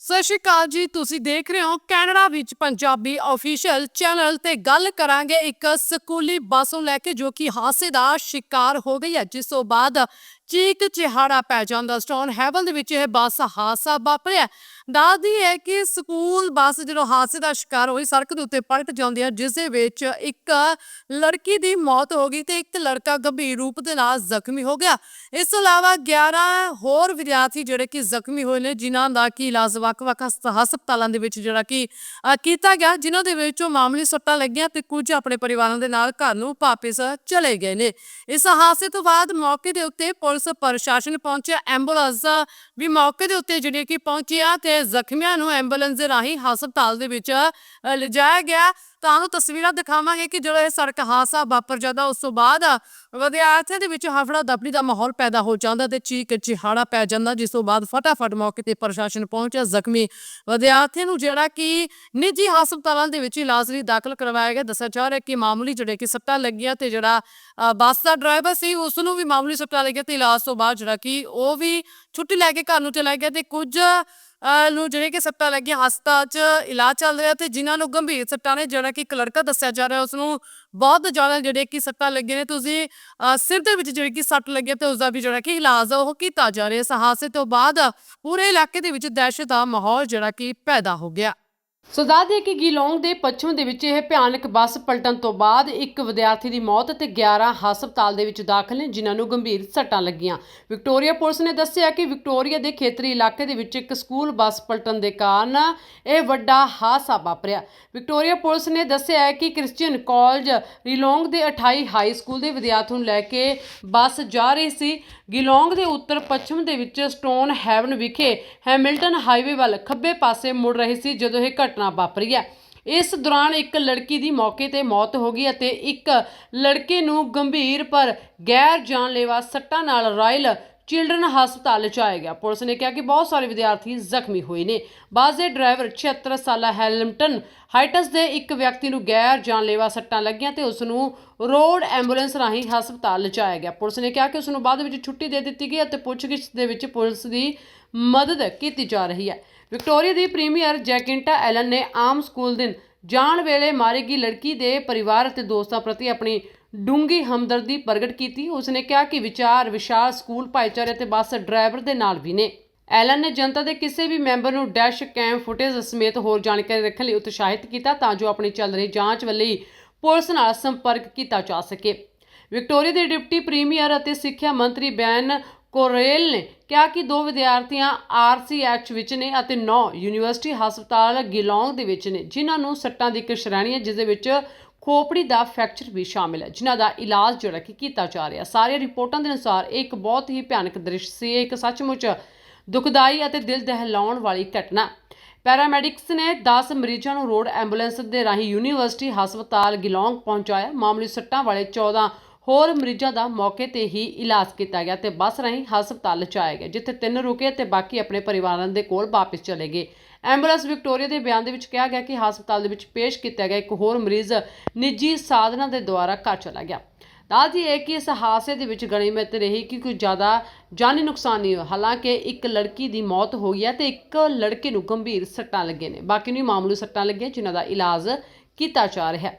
ਸਤਿ ਸ਼੍ਰੀ ਅਕਾਲ ਜੀ, ਤੁਸੀਂ ਦੇਖ ਰਹੇ ਹੋ ਕੈਨੇਡਾ ਵਿੱਚ ਪੰਜਾਬੀ ਅਫੀਸ਼ੀਅਲ ਚੈਨਲ ਤੇ ਗੱਲ ਕਰਾਂਗੇ ਇੱਕ ਸਕੂਲੀ ਬੱਸ ਨੂੰ ਲੈ ਕੇ ਜੋ ਕਿ ਹਾਦਸੇ ਦਾ ਸ਼ਿਕਾਰ ਹੋ ਗਈ ਹੈ। ਜਿਸ ਤੋਂ ਬਾਅਦ ਚੀਕ ਚਿਹਾੜਾ ਪੈ ਜਾਂਦਾ ਸਟੋਨ ਹੈਵਨ ਦੇ ਵਿੱਚ ਇਹ ਬੱਸ ਹਾਦਸਾ ਵਾਪਰਿਆ। ਦੱਸਦੀ ਹੈ ਕਿ ਸਕੂਲ ਬੱਸ ਜਦੋਂ ਹਾਦਸੇ ਦਾ ਸ਼ਿਕਾਰ ਹੋਈ, ਸੜਕ ਦੇ ਉੱਤੇ ਪਲਟ ਜਾਂਦੀ ਹੈ, ਜਿਸ ਦੇ ਵਿੱਚ ਇੱਕ ਲੜਕੀ ਦੀ ਮੌਤ ਹੋ ਗਈ ਤੇ ਇੱਕ ਲੜਕਾ ਗੰਭੀਰ ਰੂਪ ਦੇ ਨਾਲ ਜ਼ਖਮੀ ਹੋ ਗਿਆ। ਇਸ ਤੋਂ ਇਲਾਵਾ 11 ਹੋਰ ਵਿਦਿਆਰਥੀ ਜਿਹੜੇ ਕਿ ਜ਼ਖਮੀ ਹੋਏ ਨੇ, ਜਿਨ੍ਹਾਂ ਦਾ ਕਿ ਇਲਾਜ ਵੱਖ-ਵੱਖ ਹਸਪ- ਹਸਪਤਾਲਾਂ ਦੇ ਵਿੱਚ ਜਿਹੜਾ ਕਿ ਕੀਤਾ ਗਿਆ, ਜਿਨ੍ਹਾਂ ਦੇ ਵਿੱਚੋਂ ਮਾਮੂਲੀ ਸੱਟਾਂ ਲੱਗੀਆਂ ਤੇ ਕੁਝ ਆਪਣੇ ਪਰਿਵਾਰਾਂ ਦੇ ਨਾਲ ਘਰ ਨੂੰ ਵਾਪਸ ਚਲੇ ਗਏ ਨੇ। ਇਸ ਹਾਦਸੇ ਤੋਂ ਬਾਅਦ ਮੌਕੇ ਦੇ ਉੱਤੇ ਪੁਲਿਸ ਪ੍ਰਸ਼ਾਸਨ ਪਹੁੰਚਿਆ। ਐਂਬੂਲੈਂਸ ਵੀ ਮੌਕੇ ਦੇ ਉੱਤੇ ਜਿਹੜੀ ਕਿ ਪਹੁੰਚਿਆ ਤੇ ਜ਼ਖਮੀਆਂ ਨੂੰ ਐਂਬੂਲੈਂਸ ਦੇ ਰਾਹੀਂ ਹਸਪਤਾਲ ਦੇ ਵਿੱਚ ਲਿਜਾਇਆ ਗਿਆ। ਤੁਹਾਨੂੰ ਤਸਵੀਰਾਂ ਦਿਖਾਵਾਂਗੇ ਕਿ ਜਦੋਂ ਇਹ ਸੜਕ ਹਾਦਸਾ ਵਾਪਰ ਜਾਂਦਾ, ਉਸ ਤੋਂ ਬਾਅਦ ਵਿਦਿਆਰਥੀਆਂ ਦੇ ਵਿੱਚ ਹਫੜਾ ਦਫੜੀ ਦਾ ਮਾਹੌਲ ਪੈਦਾ ਹੋ ਜਾਂਦਾ ਤੇ ਚੀਕ ਚਿਹਾੜਾ ਪੈ ਜਾਂਦਾ, ਜਿਸ ਤੋਂ ਬਾਅਦ ਫਟਾਫਟ ਮੌਕੇ ਤੇ ਪ੍ਰਸ਼ਾਸਨ ਪਹੁੰਚਿਆ। ਜ਼ਖਮੀ ਵਿਦਿਆਰਥੀਆਂ ਨੂੰ ਜਿਹੜਾ ਕਿ ਨਿੱਜੀ ਹਸਪਤਾਲਾਂ ਦੇ ਵਿੱਚ ਇਲਾਜ ਲਈ ਦਾਖਲ ਕਰਵਾਇਆ ਗਿਆ। ਦੱਸਿਆ ਜਾ ਰਿਹਾ ਕਿ ਮਾਮੂਲੀ ਜਿਹੜੇ ਕਿ ਸੱਟਾਂ ਲੱਗੀਆਂ ਤੇ ਜਿਹੜਾ ਬੱਸ ਦਾ ਡਰਾਈਵਰ ਸੀ, ਉਸ ਨੂੰ ਵੀ ਮਾਮੂਲੀ ਸੱਟਾਂ ਲੱਗੀਆਂ ਤੇ ਇਲਾਜ ਤੋਂ ਬਾਅਦ ਜਿਹੜਾ ਕਿ ਉਹ ਵੀ ਛੁੱਟੀ ਲੈ ਕੇ ਘਰ ਨੂੰ ਚਲਾ ਗਿਆ ਤੇ ਕੁਝ ਨੂੰ ਜਿਹੜੇ ਕਿ ਸੱਟਾਂ ਲੱਗੀਆਂ ਹਸਪਤਾਲ 'ਚ ਇਲਾਜ ਚੱਲ ਰਿਹਾ ਤੇ ਜਿਨ੍ਹਾਂ ਨੂੰ ਗੰਭੀਰ ਸੱਟਾਂ ਨੇ ਜਿਹੜਾ ਕਿ ਕਲਰਕਾ ਦੱਸਿਆ ਜਾ ਰਿਹਾ ਉਸ ਨੂੰ ਬਹੁਤ ਜ਼ਿਆਦਾ ਜਿਹੜੇ ਕਿ ਸੱਟਾਂ ਲੱਗੀਆਂ ਨੇ ਤੁਸੀਂ ਅ, ਸਿਰ ਦੇ ਵਿੱਚ ਜਿਹੜੀ ਕਿ ਸੱਟ ਲੱਗੀ ਤੇ ਉਸ ਦਾ ਵੀ ਜਿਹੜਾ ਕਿ ਇਲਾਜ ਉਹ ਕੀਤਾ ਜਾ ਰਿਹਾ। ਇਸ ਹਾਦਸੇ ਤੋਂ ਬਾਅਦ ਪੂਰੇ ਇਲਾਕੇ ਦੇ ਵਿੱਚ ਦਹਿਸ਼ਤ ਦਾ ਮਾਹੌਲ ਜਿਹੜਾ ਕਿ ਪੈਦਾ ਹੋ ਗਿਆ। ਸੋ ਦੱਸ ਕਿ ਗਿਲੋਂਗ ਦੇ ਪੱਛਮ ਦੇ ਵਿੱਚ ਇਹ ਭਿਆਨਕ ਬੱਸ ਪਲਟਣ ਤੋਂ ਬਾਅਦ ਇੱਕ ਵਿਦਿਆਰਥੀ ਦੀ ਮੌਤ ਅਤੇ 11 ਹਸਪਤਾਲ ਦੇ ਵਿੱਚ ਦਾਖਲ ਨੇ, ਜਿਨ੍ਹਾਂ ਨੂੰ ਗੰਭੀਰ ਸੱਟਾਂ ਲੱਗੀਆਂ। ਵਿਕਟੋਰੀਆ ਪੁਲਿਸ ਨੇ ਦੱਸਿਆ ਕਿ ਵਿਕਟੋਰੀਆ ਦੇ ਖੇਤਰੀ ਇਲਾਕੇ ਦੇ ਵਿੱਚ ਇੱਕ ਸਕੂਲ ਬੱਸ ਪਲਟਣ ਦੇ ਕਾਰਨ ਇਹ ਵੱਡਾ ਹਾਦਸਾ ਵਾਪਰਿਆ। ਵਿਕਟੋਰੀਆ ਪੁਲਿਸ ਨੇ ਦੱਸਿਆ ਹੈ ਕਿ ਕ੍ਰਿਸਚੀਅਨ ਕਾਲਜ ਰਿਲੋਂਗ ਦੇ 28 ਹਾਈ ਸਕੂਲ ਦੇ ਵਿਦਿਆਰਥੀਆਂ ਨੂੰ ਲੈ ਕੇ ਬੱਸ ਜਾ ਰਹੀ ਸੀ। ਗਿਲੌਂਗ ਦੇ ਉੱਤਰ ਪੱਛਮ ਦੇ ਵਿੱਚ ਸਟੋਨ ਹੈਵਨ ਵਿਖੇ ਹੈਮਿਲਟਨ ਹਾਈਵੇ ਵੱਲ ਖੱਬੇ ਪਾਸੇ ਮੁੜ ਰਹੀ ਸੀ, ਜਦੋਂ ਇਹ ਘਟਨਾ ਵਾਪਰੀ ਹੈ। ਇਸ ਦੌਰਾਨ ਇੱਕ ਲੜਕੀ ਦੀ ਮੌਕੇ ਤੇ ਮੌਤ ਹੋ ਗਈ ਅਤੇ ਇੱਕ ਲੜਕੇ ਨੂੰ ਗੰਭੀਰ ਪਰ ਗੈਰ ਜਾਨਲੇਵਾ ਸੱਟਾਂ ਨਾਲ ਰਾਇਲ ਚਿਲਡਰਨ ਹਸਪਤਾਲ ਲਿਜਾਇਆ ਗਿਆ। ਪੁਲਿਸ ਨੇ ਕਿਹਾ ਕਿ ਬਹੁਤ ਸਾਰੇ ਵਿਦਿਆਰਥੀ ਜ਼ਖਮੀ ਹੋਏ ਨੇ। ਬੱਸ ਦੇ ਡਰਾਈਵਰ 76 ਸਾਲਾ ਹੈਲਮਟਨ ਹਾਈਟਸ ਦੇ ਇੱਕ ਵਿਅਕਤੀ ਨੂੰ ਗੈਰ ਜਾਨਲੇਵਾ ਸੱਟਾਂ ਲੱਗੀਆਂ ਤੇ ਉਸ ਨੂੰ ਰੋਡ ਐਂਬੂਲੈਂਸ ਰਾਹੀਂ ਹਸਪਤਾਲ ਲਿਜਾਇਆ ਗਿਆ। ਪੁਲਿਸ ਨੇ ਕਿਹਾ ਕਿ ਉਸ ਨੂੰ ਬਾਅਦ ਵਿੱਚ ਛੁੱਟੀ ਦੇ ਦਿੱਤੀ ਗਈ ਅਤੇ ਪੁੱਛਗਿੱਛ ਦੇ ਵਿੱਚ ਪੁਲਿਸ ਦੀ ਮਦਦ ਕੀਤੀ ਜਾ ਰਹੀ ਹੈ। ਵਿਕਟੋਰੀਆ ਦੀ ਪ੍ਰੀਮੀਅਰ ਜੈਕਿੰਟਾ ਐਲਨ ਨੇ ਆਮ ਸਕੂਲ ਦਿਨ ਜਾਣ ਵੇਲੇ ਮਾਰੀ ਗਈ ਲੜਕੀ ਦੇ ਪਰਿਵਾਰ ਅਤੇ ਦੋਸਤਾਂ ਪ੍ਰਤੀ ਆਪਣੀ ਡੂੰਗੀ ਹਮਦਰਦੀ ਪ੍ਰਗਟ ਕੀਤੀ। ਉਸਨੇ ਕਿਹਾ ਕਿ ਵਿਚਾਰ, ਵਿਸ਼ਾਲ ਸਕੂਲ, ਭਾਈਚਾਰੇ ਅਤੇ ਬੱਸ ਡਰਾਈਵਰ ਦੇ ਨਾਲ ਵੀ ਨੇ। ਐਲਨ ਨੇ ਜਨਤਾ ਦੇ ਕਿਸੇ ਵੀ ਮੈਂਬਰ ਨੂੰ ਡੈਸ਼ ਕੈਮ ਫੁਟੇਜ ਸਮੇਤ ਹੋਰ ਜਾਣਕਾਰੀ ਰੱਖਣ ਲਈ ਉਤਸ਼ਾਹਿਤ ਕੀਤਾ ਤਾਂ ਜੋ ਆਪਣੀ ਚੱਲ ਰਹੀ ਜਾਂਚ ਵੱਲ ਪੁਲਿਸ ਨਾਲ ਸੰਪਰਕ ਕੀਤਾ ਜਾ ਸਕੇ। ਵਿਕਟੋਰੀਆ ਦੇ ਡਿਪਟੀ ਪ੍ਰੀਮੀਅਰ ਅਤੇ ਸਿੱਖਿਆ ਮੰਤਰੀ ਬੈਨ ਕੋਰੇਲ ਨੇ ਕਿਹਾ ਕਿ ਦੋ ਵਿਦਿਆਰਥੀਆਂ ਆਰਸੀਐਚ ਵਿੱਚ ਨੇ ਅਤੇ 9 ਯੂਨੀਵਰਸਿਟੀ ਹਸਪਤਾਲ ਗਿਲੌਂਗ ਦੇ ਵਿੱਚ ਨੇ, ਜਿਨ੍ਹਾਂ ਨੂੰ ਸੱਟਾਂ ਦੀ ਇੱਕ ਸ਼੍ਰੇਣੀ ਹੈ ਜਿਸ ਦੇ ਵਿੱਚ ਖੋਪੜੀ ਦਾ ਫ੍ਰੈਕਚਰ ਵੀ ਸ਼ਾਮਿਲ ਹੈ, ਜਿਨ੍ਹਾਂ ਦਾ ਇਲਾਜ ਜਿਹੜਾ ਕਿ ਕੀਤਾ ਜਾ ਰਿਹਾ। ਸਾਰੀਆਂ ਰਿਪੋਰਟਾਂ ਦੇ ਅਨੁਸਾਰ ਇਹ ਇੱਕ ਬਹੁਤ ਹੀ ਭਿਆਨਕ ਦ੍ਰਿਸ਼ ਸੀ। ਇਹ ਇੱਕ ਸੱਚਮੁੱਚ ਦੁਖਦਾਈ ਅਤੇ ਦਿਲ ਦਹਿਲਾਉਣ ਵਾਲੀ ਘਟਨਾ ਪੈਰਾਮੈਡਿਕਸ ਨੇ 10 ਮਰੀਜ਼ਾਂ ਨੂੰ ਰੋਡ ਐਂਬੂਲੈਂਸ ਦੇ ਰਾਹੀਂ ਯੂਨੀਵਰਸਿਟੀ ਹਸਪਤਾਲ ਗਿਲੌਂਗ ਪਹੁੰਚਾਇਆ। ਮਾਮੂਲੀ ਸੱਟਾਂ ਵਾਲੇ 14 ਹੋਰ ਮਰੀਜ਼ਾਂ ਦਾ ਮੌਕੇ ਤੇ ਹੀ ਇਲਾਜ ਕੀਤਾ ਗਿਆ ਤੇ ਬੱਸ ਰਾਹੀਂ ਹਸਪਤਾਲ ਲਿਜਾਇਆ ਗਿਆ ਜਿੱਥੇ ਤਿੰਨ ਰੁਕੇ ਤੇ ਬਾਕੀ ਆਪਣੇ ਪਰਿਵਾਰਾਂ ਦੇ ਕੋਲ ਵਾਪਸ ਚਲੇ ਗਏ। ਐਂਬੂਲੈਂਸ ਵਿਕਟੋਰੀਆ ਦੇ ਬਿਆਨ ਦੇ ਵਿੱਚ ਕਿਹਾ ਗਿਆ ਕਿ ਹਸਪਤਾਲ ਦੇ ਵਿੱਚ ਪੇਸ਼ ਕੀਤਾ ਗਿਆ ਇੱਕ ਹੋਰ ਮਰੀਜ਼ ਨਿੱਜੀ ਸਾਧਨਾਂ ਦੇ ਦੁਆਰਾ ਘਰ ਚਲਾ ਗਿਆ। ਦੱਸ ਦਈਏ ਕਿ ਇਸ ਹਾਦਸੇ ਦੇ ਵਿੱਚ ਗਣੀਮਤ ਰਹੀ ਕਿ ਕੋਈ ਜ਼ਿਆਦਾ ਜਾਨੀ ਨੁਕਸਾਨ ਨਹੀਂ ਹੋਇਆ। ਹਾਲਾਂਕਿ ਇੱਕ ਲੜਕੀ ਦੀ ਮੌਤ ਹੋ ਗਈ ਹੈ ਤੇ ਇੱਕ ਲੜਕੇ ਨੂੰ ਗੰਭੀਰ ਸੱਟਾਂ ਲੱਗੀਆਂ ਨੇ। ਬਾਕੀ ਨੂੰ ਮਾਮੂਲੀ ਸੱਟਾਂ ਲੱਗੀਆਂ, ਜਿਨ੍ਹਾਂ ਦਾ ਇਲਾਜ ਕੀਤਾ ਜਾ ਰਿਹਾ ਹੈ।